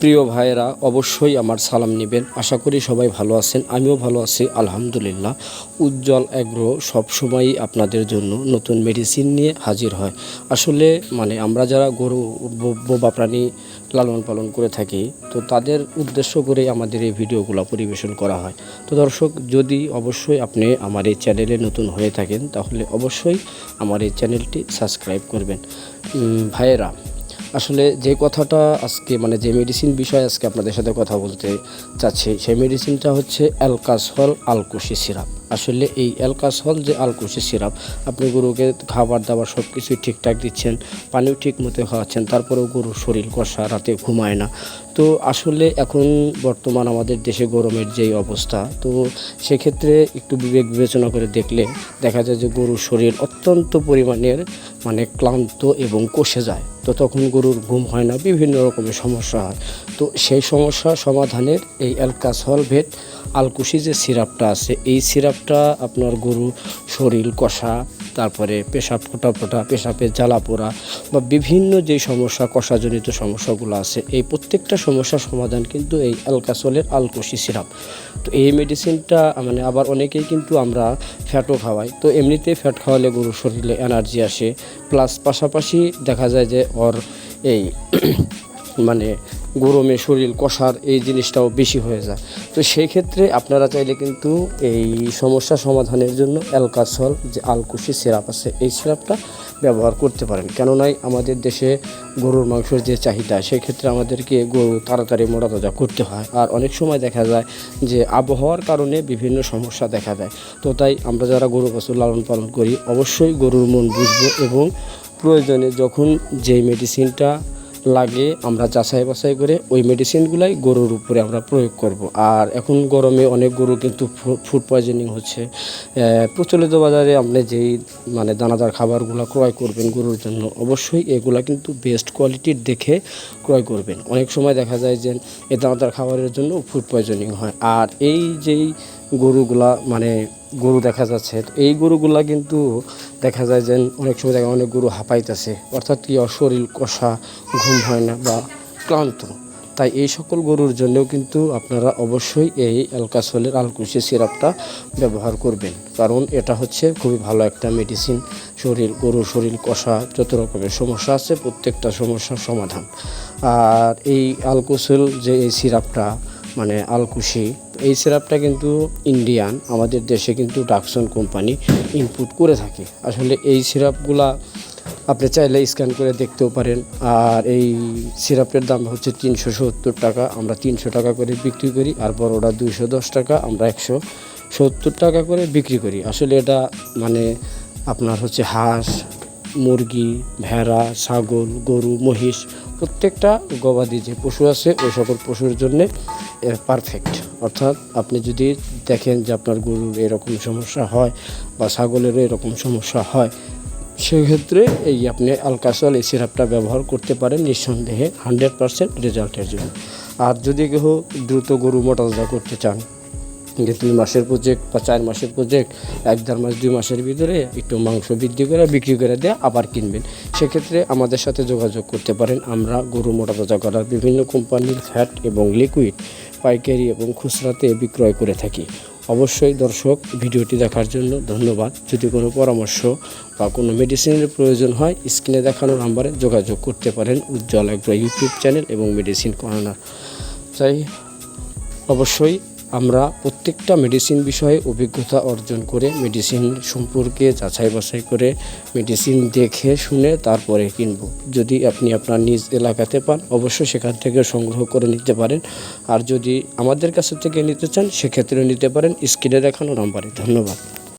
প্রিয় ভাইয়েরা, অবশ্যই আমার সালাম নেবেন। আশা করি সবাই ভালো আছেন, আমিও ভালো আছি, আলহামদুলিল্লাহ। উজ্জ্বল অ্যাগ্রো সবসময়ই আপনাদের জন্য নতুন মেডিসিন নিয়ে হাজির হয়। আসলে মানে আমরা যারা গরু বোবা প্রাণী লালন পালন করে থাকি, তো তাদের উদ্দেশ্য করে আমাদের এই ভিডিওগুলো পরিবেশন করা হয়। তো দর্শক, যদি অবশ্যই আপনি আমার এই চ্যানেলে নতুন হয়ে থাকেন, তাহলে অবশ্যই আমার এই চ্যানেলটি সাবস্ক্রাইব করবেন। ভাইয়েরা আসলে যে কথাটা আজকে মানে যে মেডিসিন বিষয়ে আজকে আপনাদের সাথে কথা বলতে চাচ্ছি, সেই মেডিসিনটা হচ্ছে অ্যালকাসহল আলকুশি সিরাপ আসলে এই অ্যালকাসহল যে আলকুশি সিরাপ আপনি গরুকে খাবার দাবার সব কিছুই ঠিকঠাক দিচ্ছেন, পানিও ঠিক মতো খাওয়াচ্ছেন, তারপরেও গরুর শরীর কষা, রাতে ঘুমায় না। তো আসলে এখন বর্তমান আমাদের দেশে গরমের যেই অবস্থা, তো সেক্ষেত্রে একটু বিবেক বিবেচনা করে দেখলে দেখা যায় যে গরুর শরীর অত্যন্ত পরিমাণের মানে ক্লান্ত এবং কষে যায়। তো তখন গরুর ঘুম হয় না, বিভিন্ন রকমের সমস্যা হয়। তো সেই সমস্যা সমাধানের এই অ্যালকাসহল ভেট আলকুশি যে সিরাপটা আছে। এই সিরাপটা আপনার গরু শরীর কষা তারপরে পেশাব ফোটা ফোটা পেশাবের জ্বালা পোড়া বা বিভিন্ন যে সমস্যা, কষাজনিত সমস্যাগুলো আছে, এই প্রত্যেকটা সমস্যার সমাধান কিন্তু এই অ্যালকাসলের আলকুশি সিরাপ। তো এই মেডিসিনটা মানে আবার অনেকেই কিন্তু আমরা ফ্যাটও খাওয়াই। তো এমনিতে ফ্যাট খাওয়ালে গরুর শরীরে এনার্জি আসে। প্লাস পাশাপাশি দেখা যায় যে ওর এই মানে গরমে শরীর কষার এই জিনিসটাও বেশি হয়ে যায়। তো সেই ক্ষেত্রে আপনারা চাইলে কিন্তু এই সমস্যা সমাধানের জন্য অ্যালকাসল যে আলকুশি সিরাপ আছে, এই সিরাপটা ব্যবহার করতে পারেন। কেননাই আমাদের দেশে গরুর মাংসের যে চাহিদা, সেই ক্ষেত্রে আমাদেরকে গরু তাড়াতাড়ি মোটা তাজা করতে হয়। আর অনেক সময় দেখা যায় যে আবহাওয়ার কারণে বিভিন্ন সমস্যা দেখা দেয়। তো তাই আমরা যারা গরু পশু লালন পালন করি, অবশ্যই গরুর মন বুঝব এবং প্রয়োজনে যখন যেই মেডিসিনটা লাগে, আমরা যাচাই বাছাই করে ওই মেডিসিনগুলাই গরুর উপরে আমরা প্রয়োগ করব। আর এখন গরমে অনেক গরু কিন্তু ফুড পয়জনিং হচ্ছে। প্রচলিত বাজারে আপনি যেই মানে দানাদার খাবারগুলো ক্রয় করবেন গরুর জন্য, অবশ্যই এগুলা কিন্তু বেস্ট কোয়ালিটির দেখে ক্রয় করবেন। অনেক সময় দেখা যায় যে, এই দানাদার খাবারের জন্য ফুড পয়জনিং হয়। আর এই যেই গরুগুলা মানে গরু দেখা যাচ্ছে। এই গরুগুলা কিন্তু দেখা যায় যে অনেক সময় দেখা অনেক গরু হাঁপাইতেছে। অর্থাৎ কি শরীর কষা, ঘুম হয় না বা ক্লান্ত। তাই এই সকল গরুর জন্যও কিন্তু আপনারা অবশ্যই এই অ্যালকাসলের আলকুশি সিরাপটা ব্যবহার করবেন। কারণ এটা হচ্ছে খুবই ভালো একটা মেডিসিন শরীর, গরুর শরীর কষা যত রকমের সমস্যা আছে প্রত্যেকটা সমস্যার সমাধান। আর এই আলকুসল যে এই সিরাপটা মানে আলকুশি এই সিরাপটা কিন্তু ইন্ডিয়ান আমাদের দেশে কিন্তু ডাকসন কোম্পানি ইনপুট করে থাকে। আসলে এই সিরাপগুলা আপনি চাইলে স্ক্যান করে দেখতেও পারেন। আর এই সিরাপের দাম হচ্ছে তিনশো সত্তর টাকা। আমরা তিনশো টাকা করে বিক্রি করি আর বড়োটা দুইশো দশ টাকা, আমরা একশো সত্তর টাকা করে বিক্রি করি। আসলে এটা মানে আপনার হচ্ছে হাঁস, মুরগি, ভেড়া, ছাগল, গরু, মহিষ, প্রত্যেকটা গবাদি যে পশু আছে, ওই সকল পশুর জন্যে পারফেক্ট অর্থাৎ আপনি যদি দেখেন যে আপনার গরুর এরকম সমস্যা হয় বা ছাগলেরও এরকম সমস্যা হয়, সেক্ষেত্রে এই আপনি আলকাসল এই সিরাপটা ব্যবহার করতে পারেন নিঃসন্দেহে হান্ড্রেড পারসেন্ট রেজাল্টের জন্য। আর যদি কেউ দ্রুত গরু মোটাতাজা করতে চান, যে দুই মাসের প্রজেক্ট বা চার মাসের প্রজেক্ট এক দেড় মাস, দুই মাসের ভিতরে একটু মাংস বৃদ্ধি করে, বিক্রি করে দিয়ে আবার কিনবেন, সেক্ষেত্রে আমাদের সাথে যোগাযোগ করতে পারেন। আমরা গরু মোটা তাজা করার বিভিন্ন কোম্পানির ফ্যাট এবং লিকুইড পাইকারি এবং খুচরাতে বিক্রয় করে থাকি। অবশ্যই দর্শক, ভিডিওটি দেখার জন্য ধন্যবাদ। যদি কোনো পরামর্শ বা কোনো মেডিসিনের প্রয়োজন হয় স্ক্রিনে দেখানো নাম্বারে যোগাযোগ করতে পারেন উজ্জ্বল একটা ইউটিউব চ্যানেল এবং মেডিসিন কর্নার তাই অবশ্যই আমরা প্রত্যেকটা মেডিসিন বিষয়ে অভিজ্ঞতা অর্জন করে মেডিসিন সম্পর্কে যাচাই বাছাই করে মেডিসিন দেখে শুনে তারপরে কিনব। যদি আপনি আপনার নিজ এলাকাতে পান, অবশ্যই সেখান থেকে সংগ্রহ করে নিতে পারেন। আর যদি আমাদের কাছে থেকে নিতে চান সেক্ষেত্রে নিতে পারেন। স্ক্রিনে দেখানো নাম্বারে। ধন্যবাদ।